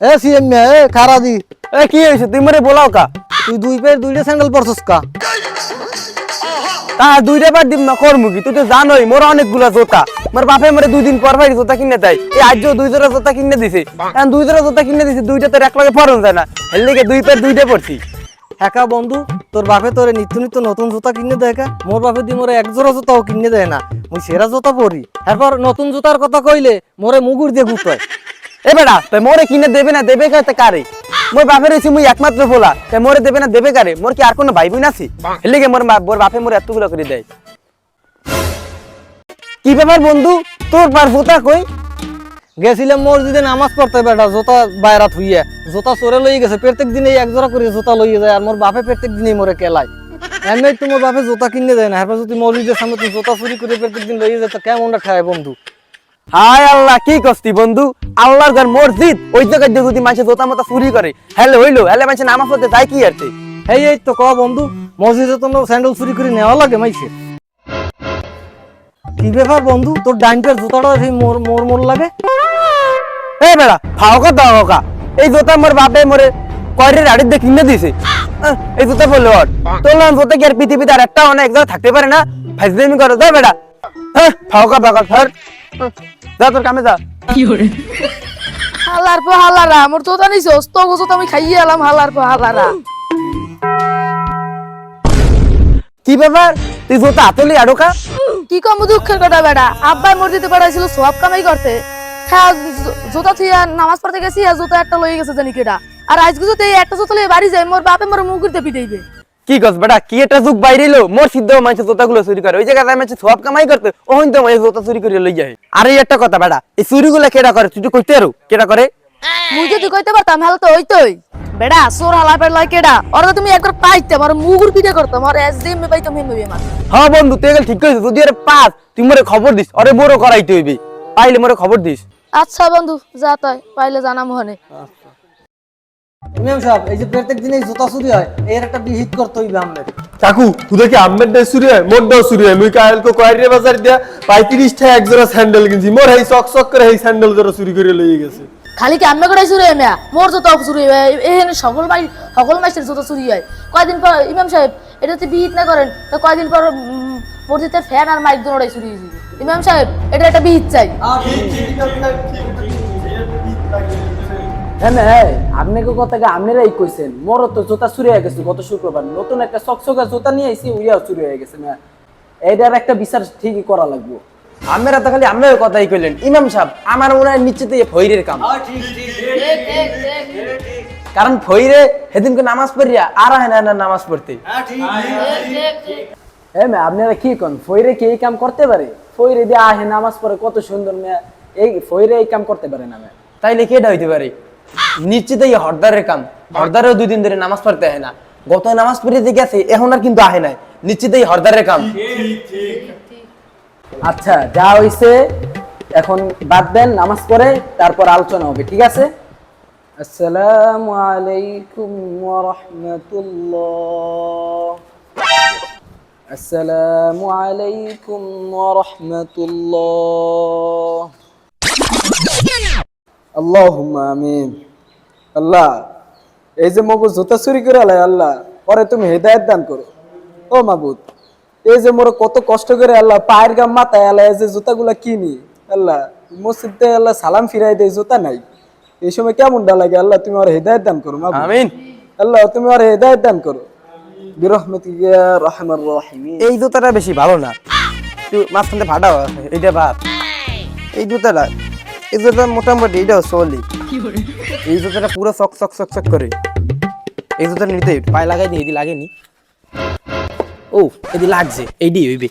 এ CM এ খারা দি এ কি হয়েছে তুই মরে বলাও কা তুই দুই পের দুইটা স্যান্ডেল পরছস কা তা দুইটা বার দিব না করমু কি তুই তো জানোই মোর অনেকগুলা জোতা মোর বাপে মরে দুই দিন পর ভাই জোতা কিনে দেয় এই আজও দুই জোড়া জোতা কিনে দিছে এখন দুই জোড়া জোতা কিনে দিছে দুইটা তোর এক লগে পরন যায় না এর লেগে দুই পের দুইটা পড়ছি একা বন্ধু, তোর বাপে তোরে নিত্য নিত্য নতুন জুতা কিনে দেয় কা? মোর বাপে দি মোরে এক জোড়া জুতাও কিনে দেয় না। মুই সেরা জুতা পরি। এরপর নতুন জুতার কথা কইলে মোরে মুগুর দিয়ে গুতায় এ বেটা তুই মোরে কিনে দেবে না, দেবে কাতে কারে? মোর বাপের হইছি মুই একমাত্র ফোলা তাই মোরে দেবে না, দেবে কারে? মোর কি আর কোনো ভাই বোন আছে? এর লেগে মোর মোর বাপে মোর এতগুলো করে দেয়। কি ব্যাপার বন্ধু? তোর পার জোতা কই? গেছিলাম মসজিদে নামাজ পড়তে বেটা, জুতা বাইরা থুইয়া। জুতা চোরে লই গেছে, প্রত্যেক দিনে এক জোড়া করে জুতা লইয়ে যায়, আর মোর বাপে প্রত্যেক দিনই মোরে কেলায়। এমনি তোমার বাপে জুতা কিনে দেয় না এরপর যদি মসজিদের সামনে তুই জুতা চুরি করে প্রত্যেক দিন লইয়ে যায় তো কেমনটা খায় বন্ধু? হায় আল্লাহ, কি কস্তি বন্ধু? আল্লাহর ঘর মসজিদ, ওই জায়গায় যদি মানুষ জোতা মতো চুরি করে। হ্যালো হইল হ্যালে মানুষ নামাজ পড়তে যায় কি আর এই এই তো ক বন্ধু, মসজিদে তো স্যান্ডেল চুরি করে নেওয়া লাগে মাইছে। কি ব্যাপার বন্ধু? তোর ডাইনটার জুতাটা সেই মোর মোর মোর লাগে। এ বেড়া ফাওকা দাওকা এই জোতা মোর বাপে মোরে কয়রের আড়ি দিয়ে কিনে দিছে। এই জুতা বলল তোর নাম জুতা কি আর পৃথিবীতে আর একটা অনেক জায়গা থাকতে পারে না? ফাইজলামি করো যা বেড়া। হ্যাঁ ফাওকা বাকা ধর। যা তোর কামে যা। হালার পো হালারা মোর তো জানিস তো গোছো আমি খাইয়ে এলাম হালার পো হালারা। কি ব্যাপার? তুই জুতা হাতলি আড়োকা কি কম দুঃখের কথা বেটা? আব্বাই মসজিদে পাঠাইছিল সব কামাই করতে। হ্যাঁ জুতা থুইয়া নামাজ পড়তে গেছি আর জুতা একটা লই গেছে জানি কেডা। আর আজকে যদি একটা জুতা লইয়া বাড়ি যায় মোর বাপে মোর মুখ করতে পিটাইবে। কি কস বেটা? কি একটা যুগ বাইরেলো। মোর সিদ্ধ মানুষ জোতা গুলো চুরি করে। ওই জায়গায় মানুষ সব কামাই করতে। ওহন তো মানুষ জোতা চুরি করে লই যায় আর এই একটা কথা বেটা এই চুরি গুলো কেডা করে? তুই তো কইতে আরও কেডা করে? মুই যদি কইতে পারতাম হলে তো হইতোই। বেড়া সোর হালা কেডা? তুমি একবার পাইতে আমার মুগুর পিটে করতাম আর এস দিম পাইতাম হেমে বেমার। হ্যাঁ বন্ধু তুই ঠিক কইছিস যদি আরে পাস তুই মোরে খবর দিস আরে বড় করাইতে হইবে পাইলে মোরে খবর দিস। আচ্ছা বন্ধু যা তাই পাইলে জানা ইমাম সাহেব এই যে প্রত্যেক দিন এই জুতা চুরি হয় এর একটা বিহিত করতে হইবে আমাদের। কাকু তুই কি আম্মের ডে চুরি হয়? মোর ডেও চুরি হয়। মুই কাল কো কয়রে বাজার দিয়া পঁয়ত্রিশ টাকা এক জোড়া স্যান্ডেল কিনছি। মোর এই চক চক করে এই স্যান্ডেল জোড়া চুরি করে লইয়ে গেছে। খালি কি আমি কটাই চুরি হয় মিয়া মোর জুতা চুরি হয় এখানে সকল মাই সকল মাসের জুতা চুরি হয়। কয়দিন পর ইমাম সাহেব এটা যদি বিহিত না করেন তো কয়দিন পর মসজিদের ফ্যান আর মাইক দুটোটাই চুরি হয়েছে ইমাম সাহেব এটা একটা বিহিত চাই। হ্যাঁ হ্যাঁ আপনাকে কথাকে আপনারাই কইছেন? মোর তো জুতা চুরি হয়ে গেছে গত শুক্রবার। নতুন একটা চকচকা জুতা নিয়ে আইছি উইয়াও চুরি হয়ে গেছে না এইটার একটা বিচার ঠিকই করা লাগবে। আমরা তো খালি আপনার কথাই কইলেন। ইমাম সাহেব আমার মনে হয় নিশ্চিত এই ফইরের কাম। কারণ ফইরে সেদিনকে নামাজ পড়িয়া আর হয় না না নামাজ পড়তে। হ্যাঁ ম্যা আপনারা কি কোন? ফইরে কি এই কাম করতে পারে? ফইরে দিয়ে আহে নামাজ পড়ে কত সুন্দর মেয়া এই ফইরে এই কাম করতে পারে না ম্যা তাইলে কেটা হইতে পারে? নিশ্চিত এই হরদারের কাম। হরদারও দুই দিন ধরে নামাজ পড়তে হয় না। গত নামাজ পড়িতে গেছে এখন আর কিন্তু আহে নাই। নিশ্চিত এই হরদারের কাম। আচ্ছা যা হইছে, এখন বাদ দেন, নামাজ পড়ে, তারপর আলোচনা হবে, ঠিক আছে? আসসালামু আলাইকুম ওয়া রাহমাতুল্লাহ। আসসালামু আলাইকুম ওয়া রাহমাতুল্লাহ। আল্লাহুম্মা আমিন। আল্লাহ, এই যে মগু জুতা চুরি করে আল্লাহ, পরে তুমি হেদায়েত দান করো। ও মাবুদ। এই যে মোর কত কষ্ট করে আল্লাহ পায়ের গাম মাথায় আল্লাহ এই যে জুতাগুলা কিনি আল্লাহ মসজিদে আল্লাহ সালাম ফিরাই দেয় জুতা নাই। এই সময় কেমন ডা লাগে? আল্লাহ তুমি আর হেদায়েত দান করো আমিন। আল্লাহ তুমি আর হেদায়েত দান করো। এই জুতাটা বেশি ভালো না। মাঝখানে ফাটা আছে এইটা বাদ। এই জুতাটা এই জুতাটা মোটামুটি এটাও চলি এই জুতাটা পুরো চক চক চক চক করে। এই জুতাটা নিতে পায়ে লাগাই এদি লাগেনি। ও এদি লাগছে এইডি হইবে।